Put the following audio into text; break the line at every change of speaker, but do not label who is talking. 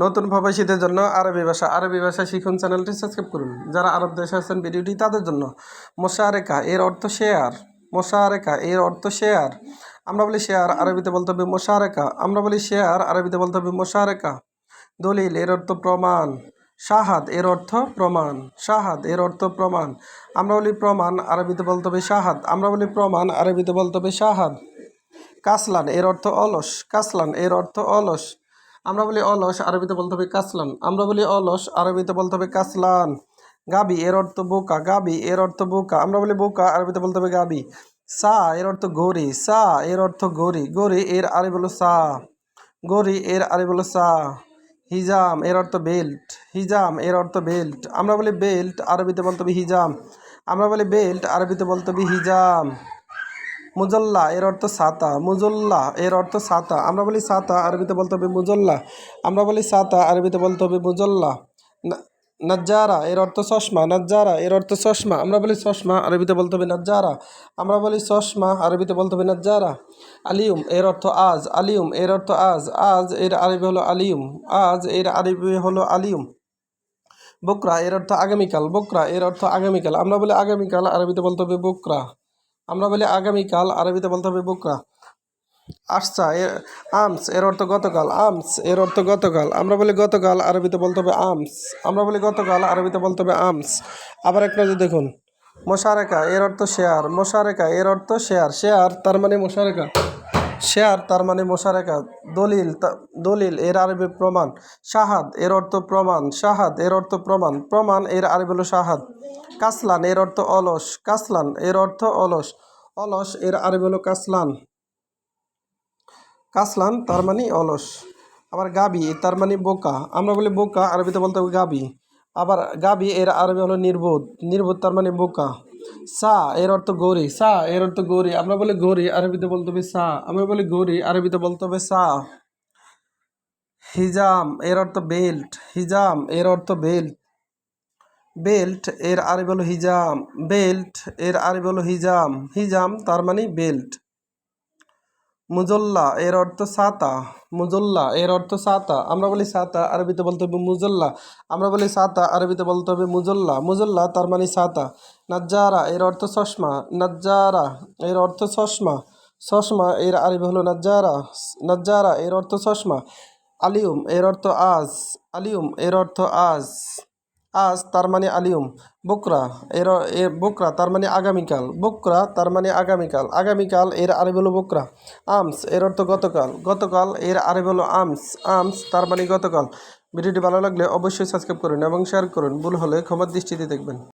নতুন প্রবাসীদের জন্য আরবি ভাষা। আরবি ভাষা শিখুন, চ্যানেলটি সাবস্ক্রাইব করুন। যারা আরব দেশে আছেন, ভিডিওটি তাদের জন্য। মোশারেকা, এর অর্থ শেয়ার। মোশারেকা, এর অর্থ শেয়ার। আমরা বলি শেয়ার, আরবিতে বলতে হবে মোশারেকা। আমরা বলি শেয়ার, আরবিতে বলতে হবে মোশারেকা। দলিল, এর অর্থ প্রমাণ। শাহাদ, এর অর্থ প্রমাণ। শাহাদ, এর অর্থ প্রমাণ। আমরা বলি প্রমাণ, আরবিতে বলতে হবে শাহাদ। আমরা বলি প্রমাণ, আরবিতে বলতে হবে শাহাদ। কাসলান, এর অর্থ অলস। কাসলান, এর অর্থ অলস। আমরা বলি অলস, আরবিতে বলতে হবে কাসলান। আমরা বলি অলস, আরবিতে বলতে হবে কাসলান। গাবি, এর অর্থ বোকা। গাবি, এর অর্থ বোকা। আমরা বলি বোকা, আরবিতে বলতে হবে গাবি। সা, এর অর্থ গরি। সা, এর অর্থ গরি। গরি, এর আরবি হলো সা। গরি, এর আরবি হলো সা। হিজাম, এর অর্থ বেল্ট। হিজাম, এর অর্থ বেল্ট। আমরা বলি বেল্ট, আরবিতে বলতে হবে হিজাম। আমরা বলি বেল্ট, আরবিতে বলতে হবে হিজাম। মুজল্লা, এর অর্থ সাতা। মুজল্লা, এর অর্থ সাতা। আমরা বলি সাতা, আরবিতে বলতে হবে মুজল্লা। আমরা বলি সাতা, আরবিতে বলতে হবে মুজল্লা। নাজ্জারা, এর অর্থ চশমা। নাজ্জারা, এর অর্থ চশমা। আমরা বলি চশমা, আরবিতে বলতে হবে নাজ্জারা। আমরা বলি চশমা, আরবিতে বলতে হবে নাজ্জারা। আলিউম এর অর্থ আজ। আলিউম এর অর্থ আজ। আজ, এর আরবি হলো আলিউম আজ, এর আরবি হলো আলিউম বকরা, এর অর্থ আগামীকাল। বকরা, এর অর্থ আগামীকাল। আমরা বলি আগামীকাল, আরবিতে বলতে হবে বকরা। আমরা বলি আগামীকাল, আরবিতে বলতে হবে বোকরা আসছা এর আমস, এর অর্থ গতকাল। আমস, এর অর্থ গতকাল। আমরা বলি গতকাল, আরবিতে বলতে হবে আমস। আমরা বলি গতকাল, আরবিতে বলতে হবে আমস। আবার একটা যে দেখুন। মোশারেকা, এর অর্থ শেয়ার। মোশারেকা, এর অর্থ শেয়ার। শেয়ার, তার মানে মোশারেকা। শেয়ার, তার মানে মোশারেকা দলিল দলিল, এর আরবি প্রমাণ, শাহাদ, এর অর্থ প্রমাণ, শাহাদ, এর অর্থ প্রমাণ প্রমাণ, এর আরবি হলো শাহাদ। কাসলান, এর অর্থ অলস, কাসলান, এর অর্থ অলস অলস, এর আরবি হলো কাসলান। কাসলান, তার মানে অলস। আবার গাবি, তার মানে বোকা, আমরা বলি বোকা, আরবিতে বলতে হবে গাবি। আবার গাবি, এর আরবি হলো নির্বোধ নির্বোধ তার মানে বোকা। সা, এর অর্থ গৌরী। সা, এর অর্থ গৌরী। আমরা বলি গৌরী, আরবিতে বলতে হবে সা। আমরা বলি গৌরী, আরবিতে বলতে হবে সা। হিজাম, এর অর্থ বেল্ট। হিজাম, এর অর্থ বেল্ট। বেল্ট, এর আরবি হলো হিজাম। বেল্ট, এর আরবি হলো হিজাম। হিজাম, তার মানে বেল্ট। মুজল্লা, এর অর্থ সাতা। মুজল্লা, এর অর্থ সাতা। আমরা বলি সাতা, আরবিতে বলতে হবে মুজল্লা। আমরা বলি সাতা, আরবিতে বলতে হবে মুজল্লা। মুজল্লা, তার মানে সাতা। নাজ্জারা, এর অর্থ চশমা। নাজ্জারা, এর অর্থ চশমা। চশমা, এর আরবি হলো নাজ্জারা। নাজ্জারা, এর অর্থ চশমা। আলিউম এর অর্থ আজ। আলিউম এর অর্থ আজ। আজ তার মানে আলিউম বকরা, এর এর বকরা তার মানে আগামীকাল। বকরা তার মানে আগামীকাল। আগামীকাল এর আরে হলো বকরা। আমস এর অর্থ গতকাল। গতকাল এর আরবি হলো আমস। আমস তার মানে গতকাল। ভিডিওটি ভালো লাগলে অবশ্যই সাবস্ক্রাইব করুন এবং শেয়ার করুন। ভুল হলে ক্ষমার দৃষ্টিতে দেখবেন।